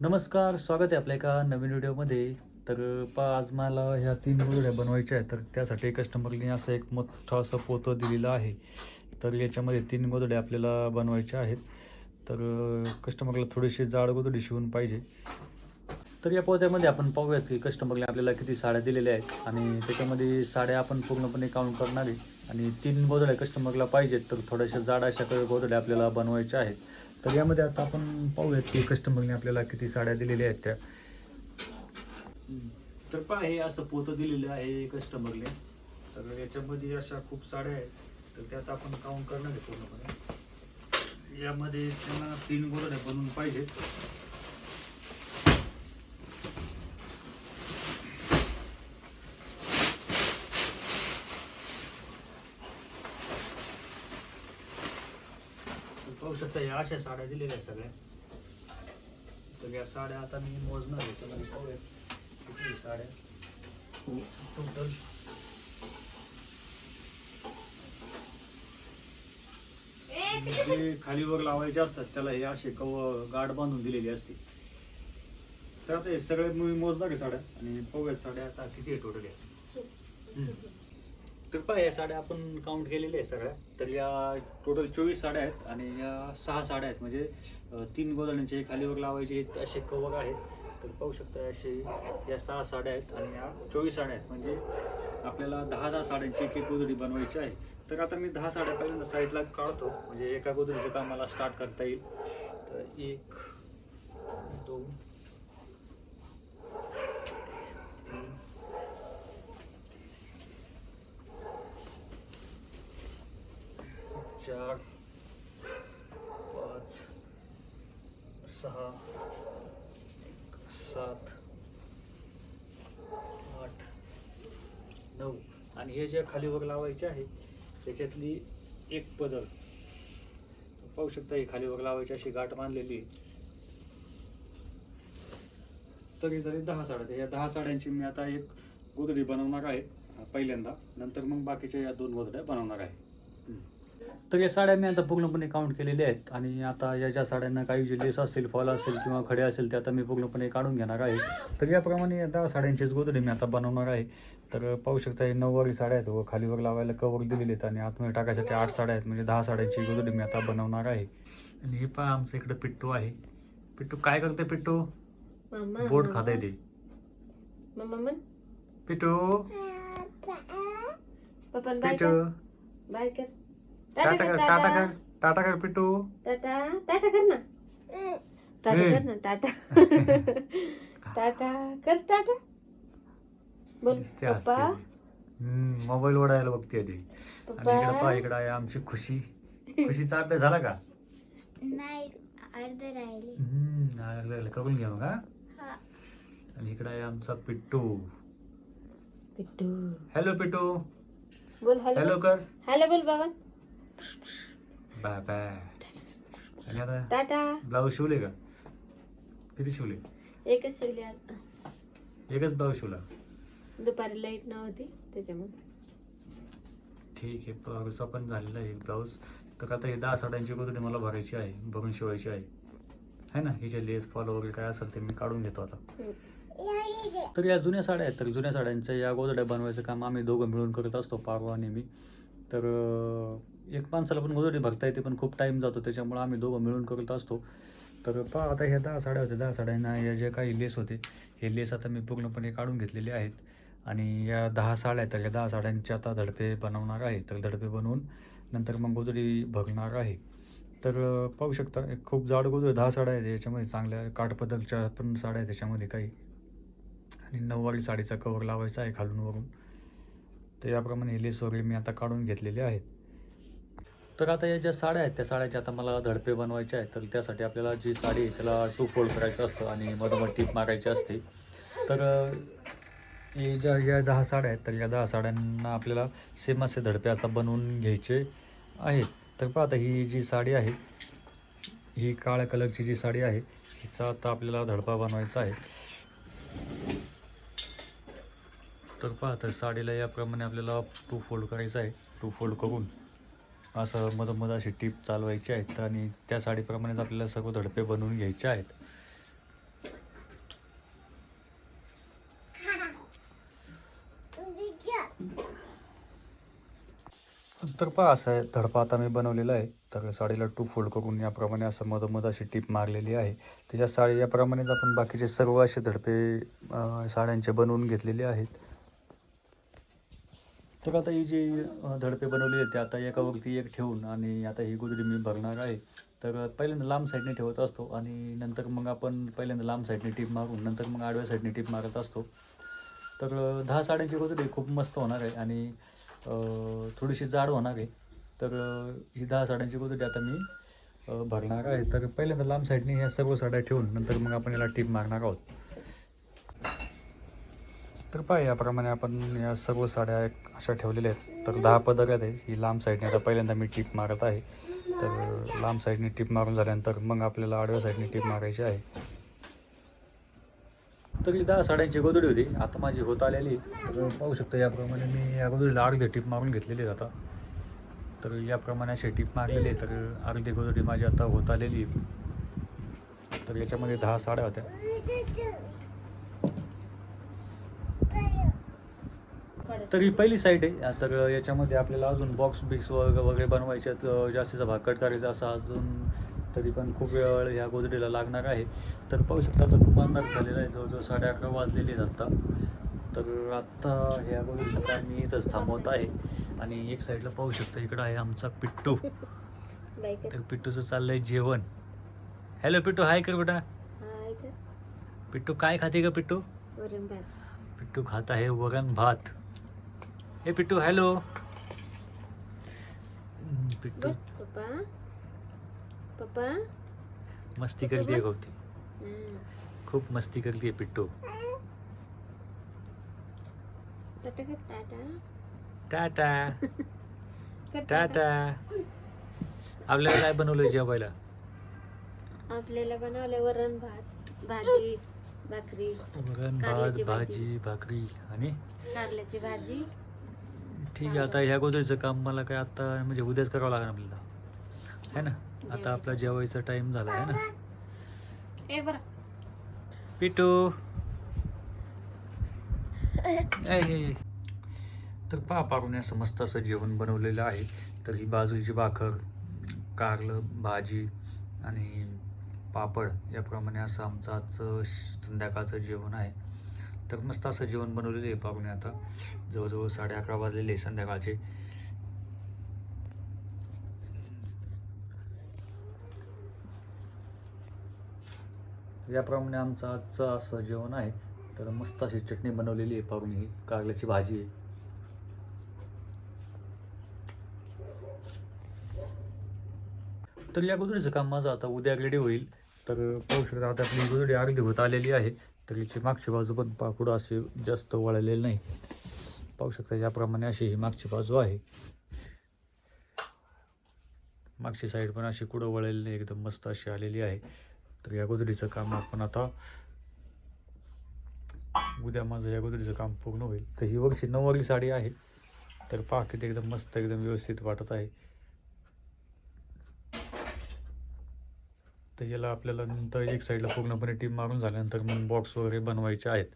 नमस्कार स्वागत आहे आपल्या एका नवीन व्हिडिओमध्ये. तर पा आज मला ह्या तीन गोधड्या बनवायच्या आहेत. तर त्यासाठी कस्टमरने असं एक मोठं असं पोतं दिलेलं आहे. तर याच्यामध्ये तीन गोदड्या आपल्याला बनवायच्या आहेत. तर कस्टमरला थोडीशी जाड गोदडी शिवून पाहिजे. तर या पोत्यामध्ये आपण पाहूयात की कस्टमरने आपल्याला किती साड्या दिलेल्या आहेत आणि त्याच्यामध्ये साड्या आपण पूर्णपणे काउंट करणार आहे. आणि तीन गोदड्या कस्टमरला पाहिजेत. तर थोड्याशा जाड अशा काही आपल्याला बनवायच्या आहेत. तर यामध्ये आता आपण पाहूयात की कस्टमरने आपल्याला किती साड्या दिलेल्या आहेत त्या. तर पहा हे असं पोतं दिलेलं आहे कस्टमरने तर याच्यामध्ये अशा खूप साड्या आहेत. तर त्यात आपण काउंट करणार आहे पूर्णपणे. यामध्ये त्यांना तीन गोधड्या बनवून पाहिजेत. पाहू शकता या अशा साड्या दिलेल्या आहेत सगळ्या. तर या साड्या आता मी मोजणार आहे त्याच्यामध्ये पाहूया किती साड्या. टोटल जे खालीवर लावायचे असतात त्याला हे असे कव गाठ बांधून दिलेली असते. तर आता हे सगळे मी मोजणार आहे साड्या आणि पाहूयात साड्या आता किती आहे टोटल तर कृपा या साड्या आपण काउंट केलेल्या आहेत सगळ्या. तर या टोटल चोवीस साड्या आहेत आणि या सहा साड्या आहेत. म्हणजे तीन गोदड्यांचे खालीवर लावायचे असे कवर आहेत. तर पाहू शकता असे या सहा साड्या आहेत आणि या चोवीस साड्या आहेत. म्हणजे आपल्याला दहा दहा साड्यांची एक एक गोदडी बनवायची आहे. तर आता मी दहा साड्या पहिल्यांदा साईडला काढतो. म्हणजे एका गोदडीचं काम मला स्टार्ट करता येईल. तर एक दोन तीन चार पाच सहा एक सात आठ नऊ. आणि हे जे खालीवर लावायचे आहे त्याच्यातली एक पदर पाहू शकता ही खालीवर लावायची अशी गाठ बांधलेली आहे. तरी जरी दहा साड्या या दहा साड्यांची मी आता एक गोदडी बनवणार आहे पहिल्यांदा. नंतर मग बाकीच्या या दोन गोदड्या बनवणार आहे. तर या साड्या मी आता पूर्णपणे काउंट केलेल्या आहेत. आणि आता या ज्या साड्यांना काही जे लेस असतील फॉल असेल किंवा खडे असेल ते आता मी पूर्णपणे काढून घेणार आहे. तर याप्रमाणे दहा साड्यांचीच गोधडी मी आता बनवणार आहे. तर पाहू शकता हे नऊवारी साड्या आहेत व खालीवर लावायला कवर दिलेले आहेत आणि आतमध्ये टाकायसाठी आठ साड्या आहेत. म्हणजे दहा साड्यांची गोधडी मी आता बनवणार आहे. आणि हे पहा आमचं इकडं पिट्टू आहे. पिट्टू काय करते पिट्टू? बोट खात ते. पिट्टू. पिट्टू. बाय कर. टाटा टाटा कर कर टाटा. टाटा कर. टाटा कर पिट्टू. टाटा. टाटा कर ना. टाटा. कर ना टाटा. टाटा कर टाटा. बोल पप्पा. मोबाईल ओढायला बघते ती. आणि पप्पा. इकडे पहा इकडे आहे आमची खुशी. खुशीचा अभ्यास झाला का? नाही अर्ध राहिले. करून घ्या मग आणि इकडे आहे आमचा पिट्टू. पिट्टू. हॅलो पिट्टू. बोल हॅलो हॅलो कर. हॅलो बोल बाबा. बाय बाय आणि आता टाटा. ब्लाऊज शिवले का? किती शिवले? एकच शिवली आज. एकच ब्लाऊज शिवला. दुपारी लाइट नव्हती त्याच्यामुळे. ठीक आहे ब्लाऊजचा पण झालेला आहे ब्लाऊज. तर आता हे दहा साड्यांची गोदडी मला भरायची आहे भरून शिवायची आहे. है ना? हिचे लेस फॉल वगैरे काय असेल ते मी काढून घेतो आता. तर या जुन्या साड्या आहेत तर जुन्या साड्यांच्या या गोदड्या बनवायचं काम आम्ही दोघं मिळून करत असतो पारवा आणि मी. तर एक माणसाला पण गोदडी बघता येते पण खूप टाईम जातो त्याच्यामुळे आम्ही दोघं मिळून करत असतो. तर पहा आता ह्या दहा साड्या होत्या दहा साड्यांना या जे काही लेस होते हे लेस आता मी पूर्णपणे काढून घेतलेले आहेत. आणि या दहा साड्या आहेत तर या दहा साड्यांचे आता धडपे बनवणार आहे. तर धडपे बनवून नंतर मग गोदडी भरणार आहे. तर पाहू शकता एक खूप जाड गोदडी दहा साड्या आहेत याच्यामध्ये चांगल्या काठपदरच्या पण साड्या आहेत त्याच्यामध्ये काही. आणि नऊवारी साडीचा कवर लावायचा आहे खालून वरून. तर याप्रमाणे हे लेस वगैरे मी आता काढून घेतलेले आहेत. तर आता या ज्या साड्या आहेत त्या साड्याच्या आता मला धडपे बनवायचे आहेत. तर त्यासाठी आपल्याला जी साडी आहे त्याला टू फोल्ड करायचं असतं आणि मधोमध टीप मारायची असते. तर हे ज्या या दहा साड्या आहेत तर या दहा साड्यांना आपल्याला सेम असे धडपे आता बनवून घ्यायचे आहेत. तर पहा आता ही जी साडी आहे ही काळ्या कलरची जी साडी आहे हिचा आता आपल्याला धडपा बनवायचा आहे. तर पहा तर साडीला याप्रमाणे आपल्याला टू फोल्ड करायचं आहे टू फोल्ड करून. असं मधोमध अशी टीप चालवायची आहेत आणि त्या साडीप्रमाणेच आपल्याला सर्व धडपे बनवून घ्यायचे आहेत. तर पहा असा आहे धडपा आता मी बनवलेला आहे. तर साडीला टू फोल्ड करून याप्रमाणे असं मधोमध अशी टीप मारलेली आहे. तर या साडी याप्रमाणेच आपण बाकीचे सर्व असे धडपे साड्यांचे बनवून घेतलेले आहेत. तर आता ही जी धडपे बनवली आहेत ते आता एकावरती एक ठेवून आणि आता ही गोदडी मी भरणार आहे. तर पहिल्यांदा लांब साईडने ठेवत असतो आणि नंतर मग आपण पहिल्यांदा लांब साईडने टीप मारून नंतर मग आडव्या साईडने टीप मारत असतो. तर दहा साड्यांची गोदडी खूप मस्त होणार आहे आणि थोडीशी जाड होणार आहे. तर ही दहा साड्यांची गोदडी आता मी भरणार आहे. तर पहिल्यांदा लांब साईडने ह्या सर्व साड्या ठेवून नंतर मग आपण याला टीप मारणार आहोत. तर पहा याप्रमाणे आपण या सर्व साड्या एक अशा ठेवलेल्या आहेत. तर दहा पदर आहेत ही. लांब साईडने आता पहिल्यांदा मी टीप मारत आहे. तर लांब साईडने टीप मारून झाल्यानंतर मग आपल्याला आडव्या साईडने टीप मारायची आहे. तर ही दहा साड्यांची गोदडी होती. आता माझी होत आलेली तर पाहू शकता याप्रमाणे मी या गोदडीला अर्धी टीप मारून घेतलेली आहे आता. तर याप्रमाणे असे टीप मारलेले आहे. तर अर्धी गोदडी माझी आता होत आलेली तर याच्यामध्ये दहा साड्या होत्या. तर ही पहिली साईड आहे. तर याच्यामध्ये आपल्याला अजून बॉक्स बिक्स वगैरे वगैरे बनवायचे आहेत. जास्तीचा भाग कट करायचा असा अजून तरी पण खूप वेळ ह्या गोदडीला लागणार आहे. तर पाहू शकता आता खूप अंदाज झालेला आहे. जवळजवळ साडे अकरा वाजलेले आहेत आत्ता तर आत्ता ह्या गोदडीचं काम मी इथंच थांबवत आहे. आणि एक साईडला पाहू शकता इकडं आहे आमचा पिट्टू. तर पिट्टूचं चाललंय जेवण. हॅलो पिट्टू हाय कर बेटा. पिट्टू काय खाते का पिट्टू? पिट्टू खात आहे वरण भात. हे पिट्टू हॅलो. पिट्टू पप्पा. पप्पा. मस्ती करते गवती. खूप मस्ती करते पिट्टू. टाटा टाटा. आपल्याला काय बनवलं जेवायला? आपल्याला बनवले वरण भात भाजी भाकरी. वरण भात भाजी भाकरी आणि? कारल्याची भाजी. ठीक आहे आता ह्या गोदरीचं काम मला काय आता म्हणजे उद्याच करावं लागणार आपल्याला. है ना? आता आपला जेवायचा टाइम झाला आहे ना? पिटू. तर पहा पारून असं मस्त असं जेवण बनवलेलं आहे. तर ही बाजूची भाकर कारलं भाजी आणि पापड याप्रमाणे असं आमचं आजचं संध्याकाळचं जेवण आहे. तर मस्त असं जेवण बनवलेलं आहे पाहुणे आता. जवळजवळ साडे अकरा वाजलेले आहे संध्याकाळचे. याप्रमाणे आमचं आजचं असं जेवण आहे. तर मस्त अशी चटणी बनवलेली आहे पाहुणे. ही कारल्याची भाजी आहे. तर या गोदडीचं काम माझं आता उद्या रेडी होईल. तर पाहू शकता आता आपली गोदडी अर्धी होत आलेली आहे. तर हिची मागची बाजू पण पाकुडं असे जास्त वळलेली नाही. पाहू शकता याप्रमाणे अशी ही मागची बाजू आहे. मागची साईड पण अशी कुडं वळलेली नाही एकदम मस्त अशी आलेली आहे. तर या गोदडीचं काम आपण आता उद्या माझं या गोदडीचं काम पूर्ण होईल. तर ही वर्षी नऊवारी साडी आहे. तर पहा किती एकदम मस्त एकदम व्यवस्थित वाटत आहे. तर याला आपल्याला नंतर एक साईडला पूर्णपणे टीम मारून झाल्यानंतर मग बॉक्स वगैरे बनवायचे आहेत.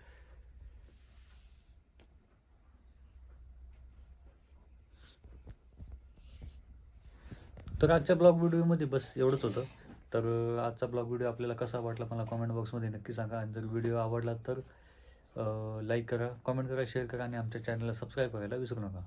तर आजच्या ब्लॉग व्हिडिओमध्ये बस एवढंच होतं. तर आजचा ब्लॉग व्हिडिओ आपल्याला कसा वाटला मला कॉमेंट बॉक्समध्ये नक्की सांगा. आणि जर व्हिडिओ आवडला तर लाईक करा कॉमेंट करा शेअर करा आणि आमच्या चॅनलला सबस्क्राईब करायला विसरू नका.